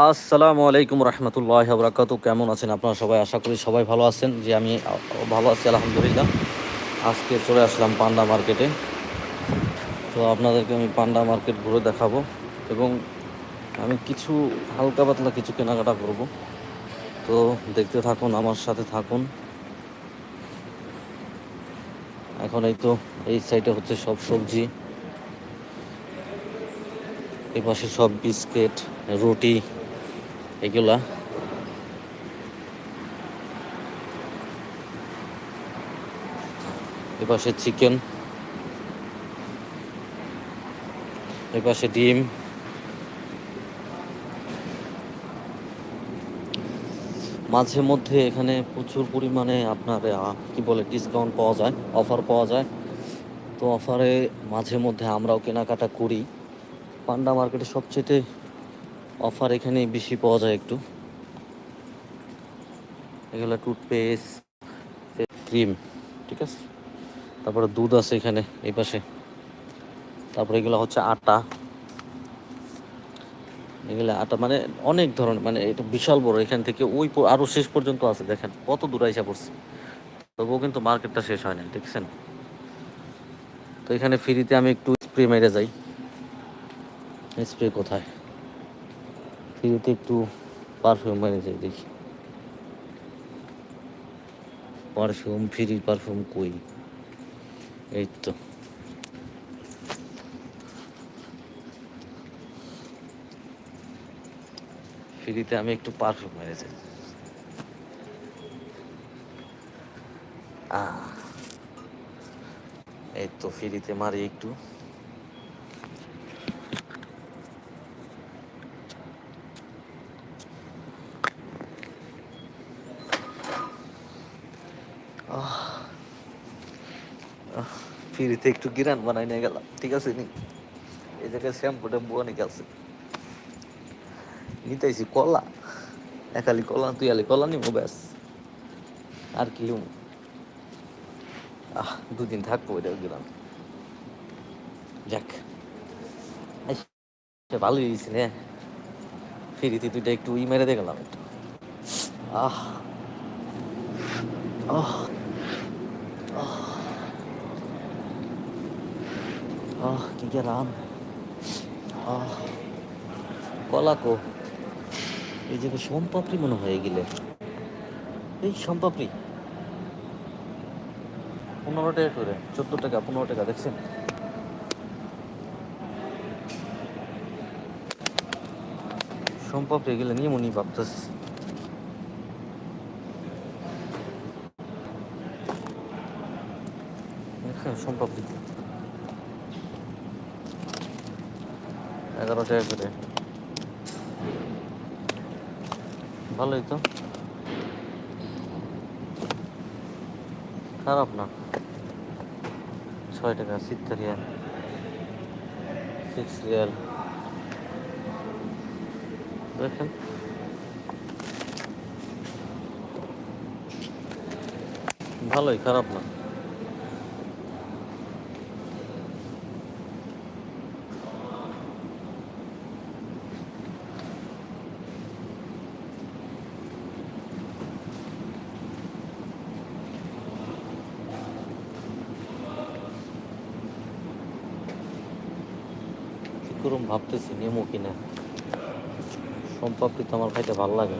আসসালামু আলাইকুম রহমতুল্লাহ বরাকাত কেমন আছেন আপনারা সবাই? আশা করি সবাই ভালো আছেন। যে আমি ভালো আছি, আলহামদুলিল্লাহ। আজকে চলে আসলাম পান্ডা মার্কেটে। তো আপনাদেরকে আমি পান্ডা মার্কেট ঘুরে দেখাবো এবং আমি কিছু হালকা পাতলা কিছু কেনাকাটা করব। তো দেখতে থাকুন, আমার সাথে থাকুন। এখন এই তো, এই সাইডে হচ্ছে সব সবজি। এই পাশে সব বিস্কিট, রুটি। এগুলা। এপাশে চিকেন এপাশে ডিম। মাঝে মধ্যে এখানে প্রচুর পরিমাণে আপনার কি বলে ডিসকাউন্ট পাওয়া যায় অফার পাওয়া যায়। তো অফারে মাঝে মধ্যে আমরাও কেনাকাটা করি। পান্ডা মার্কেটে সবচেয়ে অফার এখানে বেশি পাওয়া যায় একটু। এগুলো টুথপেস্ট ক্রিম ঠিক আছে? তারপরে দুধ আছে এখানে, এই পাশে। তারপরে এগুলো হচ্ছে আটা। এগুলো আটা মানে অনেক ধরনের মানে এটা বিশাল বড়, এখান থেকে ওই প- আরও শেষ পর্যন্ত আছে, দেখেন, কত দূর আইসা পড়ছে। তবুও কিন্তু মার্কেটটা শেষ হয় না দেখছেন তো এখানে ফ্রিতে আমি একটু স্প্রে মেরে যাই। স্প্রে কোথায়? ফ্রিতে একটু পারফিউম মেরে যাই, দেখি। পারফিউম ফ্রি পারফিউম কই? এই তো। ফ্রিতে আমি একটু পারফিউম মেরে যাই। এই তো, ফ্রিতে মারি একটু। ফ্রিতে একটু গিরান বানাই নিয়ে গেলাম। ঠিক আছে নি? এই জায়গায় শ্যাম্পু ট্যাম্পু অনেক আছে। নিতেছি কলা। একালি কলা তুই আলি কলা নিবো ব্যাস। আর কি লিমু? আহ, দুদিন থাকব এটা গেলাম যাক। ভালোই হয়েছে রে ফিরিতে দুইটা একটু ই মেরে দেখলাম একটু। আহ। আহ। আহ কি গেলাম আহ কলা কো এই যে সোমপাপড়ি মনে হয়ে গেলে এই সোমপাপড়ি। পনেরো টাকা করে, চোদ্দ টাকা, পনেরো টাকা, দেখছেন? সোমপাপড়ি গেলে নিয়ে মনি ভাবতেছি। হ্যাঁ সোমপাপড়ি। এগারো টাকা করে। ভালোই তো। খারাপ না। ছয় টাকা, সিত্তর রিয়াল। Six Real. দেখেন। ভালোই, খারাপ না। করুম ভাবতেছি নেমো কিনা। সম্পর্কিত আমার খাইতে ভালো লাগে